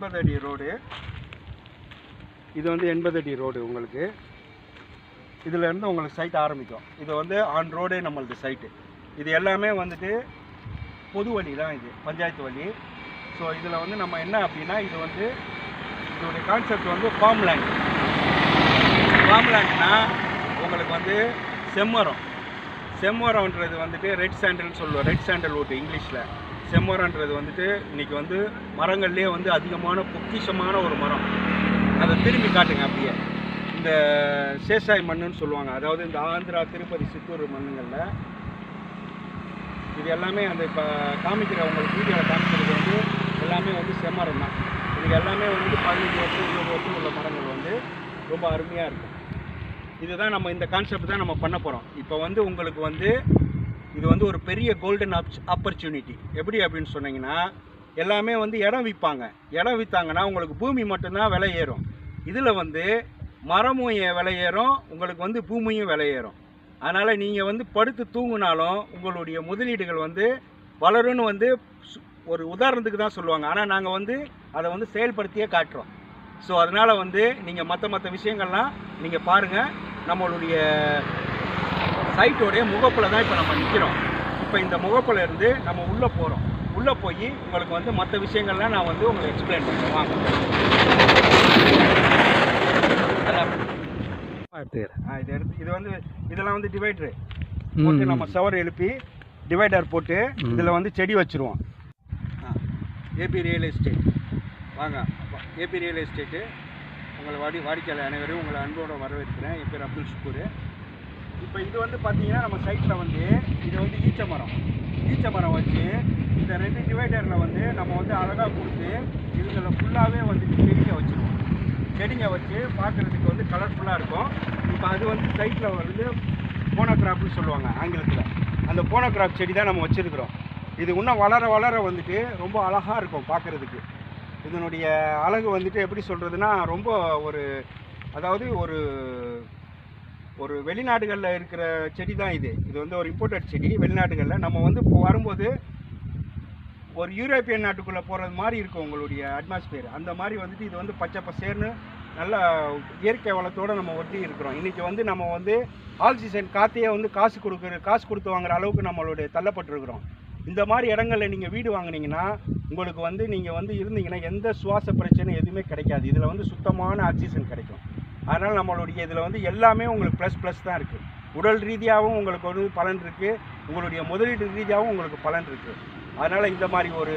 எண்பது அடி ரோடு. இது வந்து எண்பது அடி ரோடு உங்களுக்கு. இதுலேருந்து உங்களுக்கு சைட் ஆரம்பிக்கும். இது வந்து ஆன் ரோடே நம்மளது சைட்டு இது எல்லாமே வந்துட்டு பொது வழி தான் இது பஞ்சாயத்து வழி. ஸோ இதில் வந்து நம்ம என்ன அப்படின்னா இது வந்து இதோடைய கான்செப்ட் வந்து ஃபார்ம் லேண்ட் ஃபார்ம் லேண்ட்னா உங்களுக்கு வந்து செம்மரம். செம்மரம்ன்றது வந்துட்டு ரெட் சாண்டல்னு சொல்லுவோம். ரெட் சாண்டல் ஓட்டு இங்கிலீஷில். செம்மரன்றது வந்துட்டு இன்னைக்கு வந்து மரங்கள்லேயே வந்து அதிகமான பொக்கிஷமான ஒரு மரம். அதை திரும்பி காட்டுங்க அப்படியே. இந்த சேசாய் மண்ணுன்னு சொல்லுவாங்க. அதாவது இந்த ஆந்திரா திருப்பதி சித்தூர் மண்ணுங்களில் இது எல்லாமே அந்த இப்போ காமிக்கிற உங்களுக்கு வீடியோவில் காமிக்கிறது வந்து எல்லாமே வந்து செம்மரம் தான். இது எல்லாமே வந்து பதினஞ்சு வருஷம் இருபது வருஷம் உள்ள மரங்கள் வந்து ரொம்ப அருமையாக இருக்கும். இதுதான் நம்ம இந்த கான்செப்ட் தான் நம்ம பண்ண போகிறோம் இப்போ வந்து உங்களுக்கு வந்து இது வந்து ஒரு பெரிய கோல்டன் ஆப்பர்ச்சுனிட்டி எப்படி அப்படின்னு சொன்னீங்கன்னா எல்லாமே வந்து இடம் விற்பாங்க. இடம் விற்றாங்கன்னா உங்களுக்கு பூமி மட்டும்தான் விலை ஏறும். இதில் வந்து மரமும் விலையேறும் விலை ஏறும். உங்களுக்கு வந்து பூமியும் விலை ஏறும். அதனால் நீங்கள் வந்து படுத்து தூங்குனாலும் உங்களுடைய முதலீடுகள் வந்து வளரும்னு வந்து சு- ஒரு உதாரணத்துக்கு தான் சொல்லுவாங்க. ஆனால் நாங்கள் வந்து அதை வந்து செயல்படுத்தியே காட்டுறோம். ஸோ அதனால் வந்து நீங்கள் மற்ற மற்ற விஷயங்கள்லாம் நீங்கள் பாருங்கள் நம்மளுடைய சைட்டோடைய முகப்பில் தான் இப்போ நம்ம நிற்கிறோம் இப்போ இந்த முகப்பில் இருந்து நம்ம உள்ளே போகிறோம் உள்ளே போய் உங்களுக்கு வந்து மற்ற விஷயங்கள்லாம் நான் வந்து உங்களுக்கு எக்ஸ்பிளைன் பண்ணுறேன் வாங்க. ஆ இது எடுத்து இது வந்து இதெல்லாம் வந்து டிவைடரு போட்டு நம்ம சவர் எழுப்பி டிவைடர் போட்டு. இதில் வந்து செடி வச்சுருவோம். ஏபி ரியல் எஸ்டேட் வாங்க. ஏபி ரியல் எஸ்டேட்டு உங்களை வாடி வாடிக்கையாளர் அனைவரும் உங்களை அன்போடு வரவேற்கிறேன். என் பேர் அப்துல் ஷுக்கூர் இப்போ இது வந்து பார்த்தீங்கன்னா நம்ம சைட்டில் வந்து இது வந்து ஈச்ச மரம் ஈச்ச மரம் வச்சு இந்த ரெண்டு டிவைடரில் வந்து நம்ம வந்து அழகாக கொடுத்து இதில் ஃபுல்லாகவே வந்து செடிங்க வச்சுருவோம் செடிங்க வச்சு பார்க்குறதுக்கு வந்து கலர்ஃபுல்லாக இருக்கும். இப்போ அது வந்து சைட்டில் வந்து போனோகிராஃப்னு சொல்லுவாங்க ஆங்கிலத்தில். அந்த போனோகிராஃப் செடி தான் நம்ம வச்சுருக்குறோம். இது இன்னும் வளர வளர வந்துட்டு ரொம்ப அழகாக இருக்கும் பார்க்குறதுக்கு. இதனுடைய அழகு வந்துட்டு எப்படி சொல்கிறதுனா ரொம்ப ஒரு அதாவது ஒரு ஒரு வெளிநாடுகளில் இருக்கிற செடி தான் இது. இது வந்து ஒரு இம்போர்ட்டட் செடி வெளிநாடுகளில். நம்ம வந்து இப்போ வரும்போது ஒரு யூரோப்பியன் நாட்டுக்குள்ளே போகிறது மாதிரி இருக்கும் உங்களுடைய அட்மாஸ்பியர் அந்த மாதிரி வந்துட்டு இது வந்து பச்சை பசேர்னு நல்ல இயற்கை வளத்தோடு நம்ம ஒட்டி இருக்கிறோம். இன்றைக்கி வந்து நம்ம வந்து ஆக்சிஜன் காற்றையே வந்து காசு கொடுக்குற காசு கொடுத்து வாங்குற அளவுக்கு நம்மளுடைய தள்ளப்பட்டிருக்கிறோம். இந்த மாதிரி இடங்களில் நீங்கள் வீடு வாங்கினீங்கன்னா உங்களுக்கு வந்து நீங்கள் வந்து இருந்தீங்கன்னா எந்த சுவாச பிரச்சனை எதுவுமே கிடைக்காது. இதில் வந்து சுத்தமான ஆக்சிஜன் கிடைக்கும். அதனால் நம்மளுடைய இதில் வந்து எல்லாமே உங்களுக்கு ப்ளஸ் ப்ளஸ் தான் இருக்குது உடல் ரீதியாகவும் உங்களுக்கு ஒரு பலன் இருக்குது உங்களுடைய முதலீடு ரீதியாகவும் உங்களுக்கு பலன் இருக்குது அதனால் இந்த மாதிரி ஒரு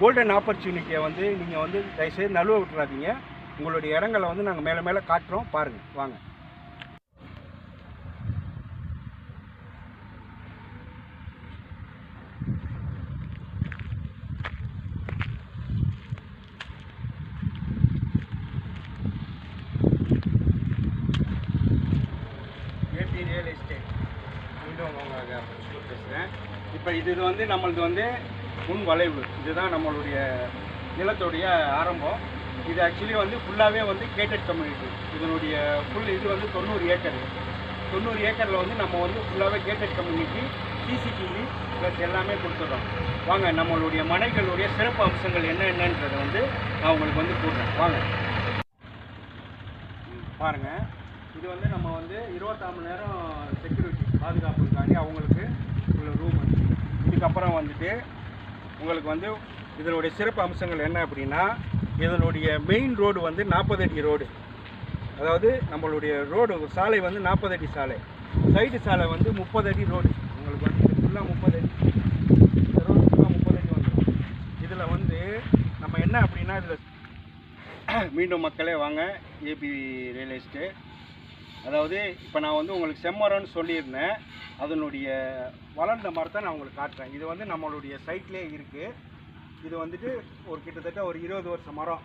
கோல்டன் ஆப்பர்ச்சுனிட்டியை வந்து நீங்கள் வந்து தயவுசெய்து நழுவ விட்டுறாதீங்க. உங்களுடைய இடங்களை வந்து நாங்கள் மேலே மேலே காட்டுறோம். பாருங்கள் வாங்க ஏபி ரியல் எஸ்டேட் மீண்டும் உங்க பேசுகிறேன் இப்போ இது இது வந்து நம்மளது வந்து முன் வளைவு. இதுதான் நம்மளுடைய நிலத்துடைய ஆரம்பம். இது ஆக்சுவலி வந்து ஃபுல்லாகவே வந்து கேட்டட் கம்யூனிட்டி இதனுடைய ஃபுல் இது வந்து தொண்ணூறு ஏக்கர். தொண்ணூறு ஏக்கரில் வந்து நம்ம வந்து ஃபுல்லாகவே கேட்டட் கம்யூனிட்டி சிசிடிவி ப்ளஸ் எல்லாமே கொடுத்துட்றோம். வாங்க நம்மளுடைய மனைகளுடைய சிறப்பு அம்சங்கள் என்ன என்னன்றதை வந்து நான் உங்களுக்கு வந்து கூடுறேன் வாங்க. பாருங்கள் இது வந்து நம்ம வந்து இருபத்தாறு மணி நேரம் செக்யூரிட்டி பாதுகாப்புக்காண்டி அவங்களுக்கு உங்களுக்கு ரூம் இதுக்கப்புறம் வந்துட்டு உங்களுக்கு வந்து இதனுடைய சிறப்பு அம்சங்கள் என்ன அப்படின்னா இதனுடைய மெயின் ரோடு வந்து நாற்பது அடி ரோடு அதாவது நம்மளுடைய ரோடு சாலை வந்து நாற்பது அடி சாலை. சைடு சாலை வந்து முப்பது அடி ரோடு உங்களுக்கு வந்து இது ஃபுல்லாக முப்பது அடி. இந்த ரோடு ஃபுல்லாக முப்பது அடி வந்துடும். இதில் வந்து நம்ம என்ன அப்படின்னா இதில் மீண்டும் மக்களே வாங்க ஏபி ரியல் எஸ்டேட் அதாவது இப்போ நான் வந்து உங்களுக்கு செம்மரம்னு சொல்லியிருந்தேன். அதனுடைய வளர்ந்த மரத்தை நான் உங்களுக்கு காட்டுறேன். இது வந்து நம்மளுடைய சைட்லேயே இருக்குது இது வந்துட்டு ஒரு கிட்டத்தட்ட ஒரு இருபது வருஷம் மரம்.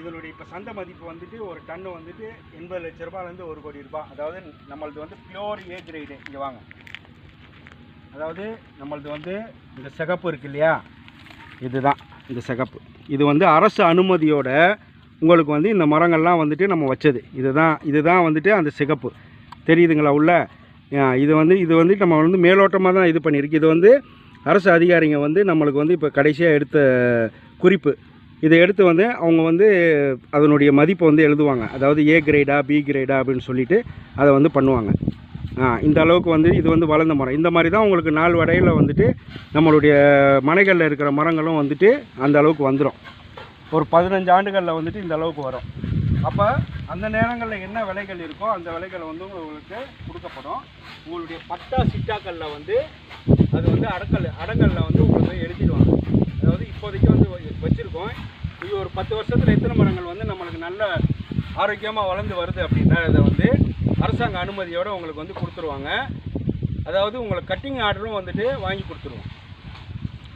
இதனுடைய இப்போ சந்தை மதிப்பு வந்துட்டு ஒரு டன்னு வந்துட்டு எண்பது லட்ச ரூபாயிலேருந்து ஒரு கோடி ரூபாய். அதாவது நம்மளது வந்து பியோர் ஏ கிரேடு இங்கே வாங்க. அதாவது நம்மளது வந்து இந்த சிகப்பு இருக்கு இல்லையா? இதுதான் இந்த சிகப்பு. இது வந்து அரசு அனுமதியோட உங்களுக்கு வந்து இந்த மரங்கள்லாம் வந்துட்டு நம்ம வச்சது. இதுதான் இதுதான் வந்துட்டு அந்த சிகப்பு. தெரியுதுங்களா உள்ள? இது வந்து இது வந்து நம்ம வந்து மேலோட்டமாக தான் இது பண்ணியிருக்கு. இது வந்து அரசு அதிகாரிங்க வந்து நம்மளுக்கு வந்து இப்போ கடைசியாக எடுத்த குறிப்பு. இதை எடுத்து வந்து அவங்க வந்து அதனுடைய மதிப்பை வந்து எழுதுவாங்க. அதாவது ஏ கிரேடா பி கிரேடா அப்படின்னு சொல்லிட்டு அதை வந்து பண்ணுவாங்க. இந்த அளவுக்கு வந்து இது வந்து வளர்ந்த மரம். இந்த மாதிரி தான் உங்களுக்கு நாள் வடையில் வந்துட்டு நம்மளுடைய மனைகளில் இருக்கிற மரங்களும் வந்துட்டு அந்த அளவுக்கு வந்துடும் ஒரு பதினஞ்சு ஆண்டுகளில் வந்துட்டு இந்த அளவுக்கு வரும். அப்போ அந்த நேரங்களில் என்ன விலைகள் இருக்கோ அந்த விலைகள் வந்து உங்களுக்கு கொடுக்கப்படும். உங்களுடைய பட்டா சிட்டாக்களில் வந்து அது வந்து அடக்கல் அடங்கலில் வந்து உங்களுக்கு எழுதிடுவாங்க அதாவது இப்போதைக்கு வந்து வச்சுருக்கோம். இது ஒரு பத்து வருஷத்தில் எத்தனை மரங்கள் வந்து நம்மளுக்கு நல்ல ஆரோக்கியமாக வளர்ந்து வருது அப்படின்னா அதை வந்து அரசாங்க அனுமதியோடு உங்களுக்கு வந்து கொடுத்துருவாங்க. அதாவது உங்களுக்கு கட்டிங் ஆர்டரும் வந்துட்டு வாங்கி கொடுத்துருவோம்.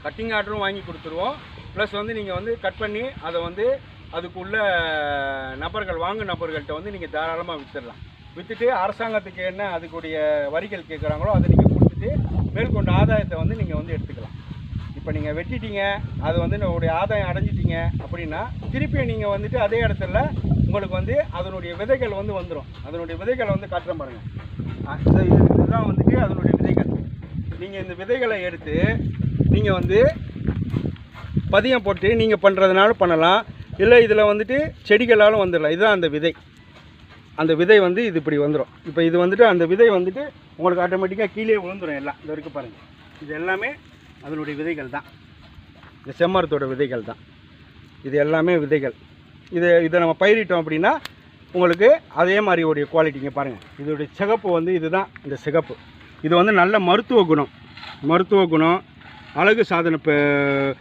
கட்டிங் ஆர்டரும் வாங்கி கொடுத்துருவோம். ப்ளஸ் வந்து நீங்கள் வந்து கட் பண்ணி அதை வந்து அதுக்குள்ள நபர்கள் வாங்கு நபர்கள்ட்ட வந்து நீங்கள் தாராளமாக விற்றுடலாம் விற்றுட்டு அரசாங்கத்துக்கு என்ன அதுக்குடைய வரிகள் கேட்குறாங்களோ அதை நீங்கள் கொடுத்துட்டு மேற்கொண்ட ஆதாயத்தை வந்து நீங்கள் வந்து எடுத்துக்கலாம். இப்போ நீங்கள் வெட்டிட்டீங்க அது வந்து உங்களுடைய ஆதாயம் அடைஞ்சிட்டீங்க அப்படின்னா திருப்பி நீங்கள் வந்துட்டு அதே இடத்துல உங்களுக்கு வந்து அதனுடைய விதைகள் வந்து வந்துடும் அதனுடைய விதைகளை வந்து காட்டுறேன் பாருங்கள் இதுதான் வந்துட்டு அதனுடைய விதைகள். நீங்கள் இந்த விதைகளை எடுத்து நீங்கள் வந்து பதியம் போட்டு நீங்கள் பண்ணுறதுனாலும் பண்ணலாம். இல்லை இதில் வந்துட்டு செடிகளாலும் வந்துடலாம். இதுதான் அந்த விதை. அந்த விதை வந்து இது இப்படி வந்துடும் இப்போ இது வந்துட்டு அந்த விதை வந்துட்டு உங்களுக்கு ஆட்டோமேட்டிக்காக கீழே விழுந்துடும் எல்லாம். இது வரைக்கும் பாருங்கள் இது எல்லாமே அதனுடைய விதைகள் தான். இந்த செம்மரத்தோட விதைகள் தான். இது எல்லாமே விதைகள். இது இதை நம்ம பயிரிட்டோம் அப்படின்னா உங்களுக்கு அதே மாதிரி உடைய குவாலிட்டிங்க பாருங்கள் இதோடைய சிகப்பு வந்து இதுதான் இந்த சிகப்பு. இது வந்து நல்ல மருத்துவ குணம். மருத்துவ குணம் அழகு சாதன ப-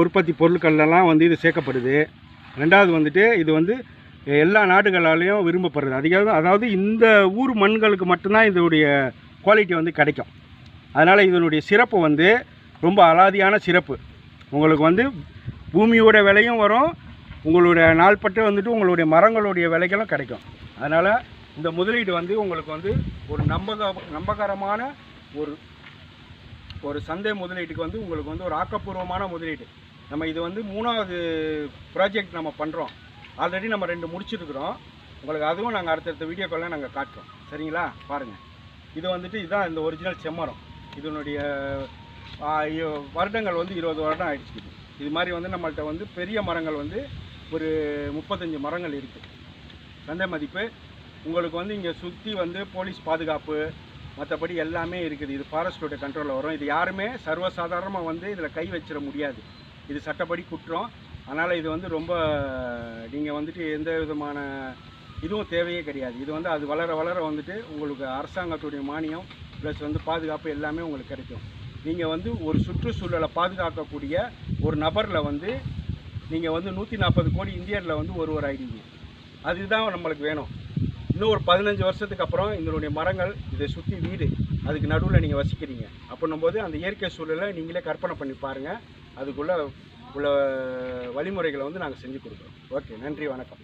உற்பத்தி பொருட்கள்லாம் வந்து இது சேர்க்கப்படுது. ரெண்டாவது வந்துட்டு இது வந்து எல்லா நாடுகளாலேயும் விரும்பப்படுறது அதிகம் அதாவது இந்த ஊர் மண்களுக்கு மட்டும்தான் இதனுடைய குவாலிட்டி வந்து கிடைக்கும். அதனால் இதனுடைய சிறப்பு வந்து ரொம்ப அலாதியான சிறப்பு. உங்களுக்கு வந்து பூமியோட விலையும் வரும். உங்களுடைய நாள்பட்டு வந்துட்டு உங்களுடைய மரங்களுடைய விலைகளும் கிடைக்கும். அதனால் இந்த முதலீடு வந்து உங்களுக்கு வந்து ஒரு நம்பக நம்பகரமான ஒரு ஒரு சந்தை முதலீட்டுக்கு வந்து உங்களுக்கு வந்து ஒரு ஆக்கப்பூர்வமான முதலீடு. நம்ம இது வந்து மூணாவது ப்ராஜெக்ட் நம்ம பண்ணுறோம் ஆல்ரெடி நம்ம ரெண்டு முடிச்சிருக்கிறோம். உங்களுக்கு அதுவும் நாங்கள் அடுத்தடுத்த வீடியோக்கெல்லாம் நாங்கள் காட்டுறோம். சரிங்களா? பாருங்கள் இது வந்துட்டு இதுதான் இந்த ஒரிஜினல் செம்மரம். இதனுடைய வருடங்கள் வந்து இருபது வருடம் ஆயிடுச்சு இது. இது மாதிரி வந்து நம்மள்ட்ட வந்து பெரிய மரங்கள் வந்து ஒரு முப்பத்தஞ்சு மரங்கள் இருக்குது சந்தை மதிப்பு. உங்களுக்கு வந்து இங்கே சுற்றி வந்து போலீஸ் பாதுகாப்பு மற்றபடி எல்லாமே இருக்குது. இது ஃபாரஸ்டோட கண்ட்ரோலில் வரும். இது யாருமே சர்வசாதாரணமாக வந்து இதில் கை வச்சிட முடியாது. இது சட்டப்படி குற்றம். அதனால் இது வந்து ரொம்ப நீங்கள் வந்துட்டு எந்த விதமான இதுவும் தேவையே கிடையாது. இது வந்து அது வளர வளர வந்துட்டு உங்களுக்கு அரசாங்கத்துடைய மானியம் ப்ளஸ் வந்து பாதுகாப்பு எல்லாமே உங்களுக்கு கிடைக்கும். நீங்கள் வந்து ஒரு சுற்றுச்சூழலை பாதுகாக்கக்கூடிய ஒரு நபரில் வந்து நீங்கள் வந்து நூற்றி நாற்பது கோடி இந்தியரில் வந்து ஒருவர் ஆகிடுங்க அதுதான் நம்மளுக்கு வேணும். இன்னும் ஒரு பதினஞ்சு வருஷத்துக்கு அப்புறம் இதனுடைய மரங்கள் இதை சுற்றி வீடு அதுக்கு நடுவில் நீங்கள் வசிக்கிறீங்க. அப்படின்னும்போது அந்த இயற்கை சூழலை நீங்களே கற்பனை பண்ணி பாருங்கள் அதுக்குள்ளே உள்ள வழிமுறைகளை வந்து நாங்கள் செஞ்சு கொடுக்குறோம். ஓகே நன்றி வணக்கம்.